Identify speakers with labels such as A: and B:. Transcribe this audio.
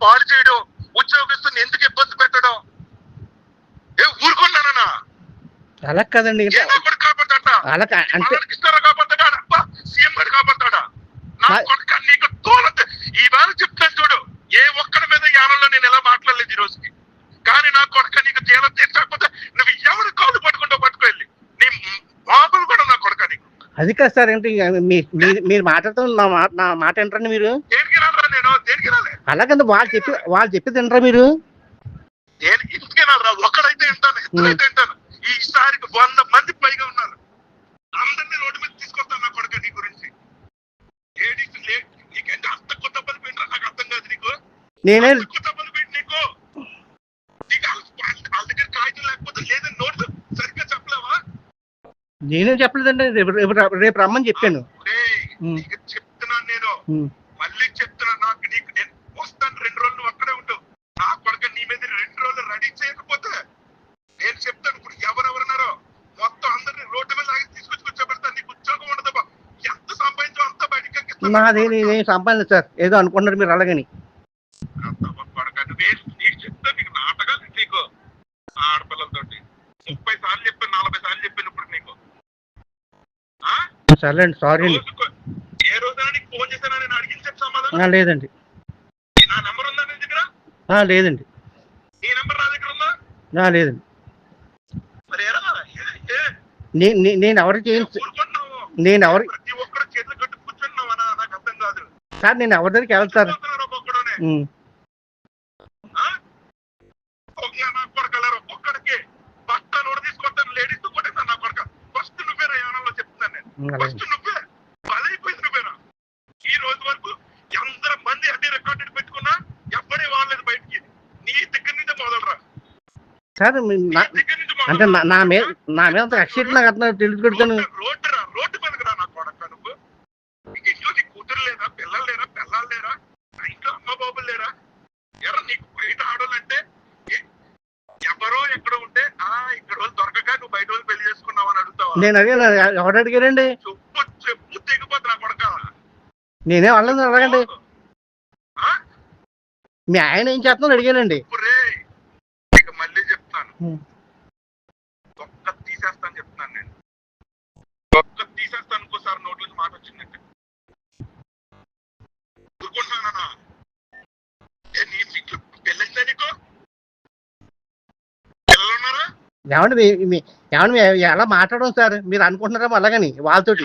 A: పాడు చేయడం
B: ఉద్యోగస్తుని ఎందుకు ఇబ్బంది పెట్టడం? ఏ ఊరుకున్నానన్నా?
A: అలా కదండి అలా అంటే
B: ఇస్తారా కాపాడతాడా? సీఎం గారు కాపాడతాడా? నా కొడుకు నీకు తోల ఈవేళ చెప్తాను చూడు ఏ ఒక్కడి మీద యానంలో నేను ఎలా మాట్లాడలేదు ఈ రోజుకి. కానీ నా కొడక నీకు జైలు తీర్చకపోతే నువ్వు ఎవరు కాళ్ళు పట్టుకుంటూ పట్టుకెళ్ళి నీ బాబులు కూడా నా కొడుక నీకు.
A: అది కాదు సార్ ఏంటి మీరు మాట్లాడుతున్న నా మాట ఏంటండి మీరు? అలాగంటే వాళ్ళు చెప్పి వాళ్ళు చెప్పి తినరా మీరు?
B: నేను ఇంటికి రాలరా ఒక్కడైతే వింటాను ఇద్దరైతే వింటాను ఈసారికి వంద మంది పైగా ఉన్నారు. అందరినీ రోడ్డు మీద తీసుకొస్తాను నా కొడుక నీ గురించి. లేడీస్ నీకంటే అంత కొత్త పని పెట్టరా నాకు అర్థం కాదు నీకు.
A: నేనే
B: కొత్త పని పెట్టి నీకు. నీకు వాళ్ళ దగ్గర కాగితం లేకపోతే లేదని నోట్ సరిగ్గా చెప్పలేవా?
A: నేనేం చెప్పలేదండి రేపు రేపు రమ్మని చెప్పాను.
B: చెప్తున్నాను నేను. మళ్ళీ చెప్తున్నా నాకు నీకు నేను వస్తాను రెండు రోజులు అక్కడే ఉండు. నా కొడుకు నీ మీద రెండు రోజులు రెడీ చేయకపోతే నేను చెప్తాను ఇప్పుడు ఎవరెవరున్నారో మొత్తం అందరిని రోడ్డు మీద లాగి తీసుకొచ్చి కూర్చోబెడతాను నీకు ఉద్యోగం ఉండదు. ఎంత సంపాదించో అంత బయటికి.
A: నాది నేనేం సార్? ఏదో అనుకున్నారు మీరు అలాగని.
B: నీకు చెప్తా నీకు నాటకాలు నీకు ఆడపిల్లలతోటి. ముప్పై సార్లు చెప్పాను నలభై సార్లు చెప్పాను ఇప్పుడు నీకు. ఆ?
A: సర్లేండి సారీ
B: ఏ రోజైనా నీకు ఫోన్ చేశానా? నేను అడిగిన చెప్పు సమాధానం.
A: లేదండి
B: ఈ నా నెంబర్ ఉందా నీ దగ్గర
A: ఆ, లేదండి. లేదండి. నేను ఎవరికి ఏం
B: ఊరుకుంటున్నావు?
A: నేను ఎవరి
B: ప్రతి ఒక్కరు చేతులు కట్టు కూర్చున్నావా నాకు ఆ ఇక్కడ వాళ్ళు దొరకక నువ్వు బయట వాళ్ళు పెళ్ళి చేసుకున్నావు అని అడుగుతావా?
A: నేను అడిగాను ఎవరు అడిగారండి?
B: నా
A: నేనే వాళ్ళని అడగండి? మీ ఆయన ఏం చేస్తున్నాను అడిగానండి
B: ఒరేయ్, నీకు మళ్ళీ చెప్తాను
A: హ్మ్.
B: ఒక్క తీసేస్తాను చెప్తున్నాను నేను. ఒక్క తీసేస్తాను ఇంకోసారి నోట్ల నుంచి మాట వచ్చిందంటే. ఊరుకుంటున్నానా? పెళ్ళైందా నీకు?
A: ఏమండి మీ- ఏమండి ఎలా మాట్లాడడం సార్? మీరు అనుకుంటున్నారేమో అలాగని వాళ్ళతోటి.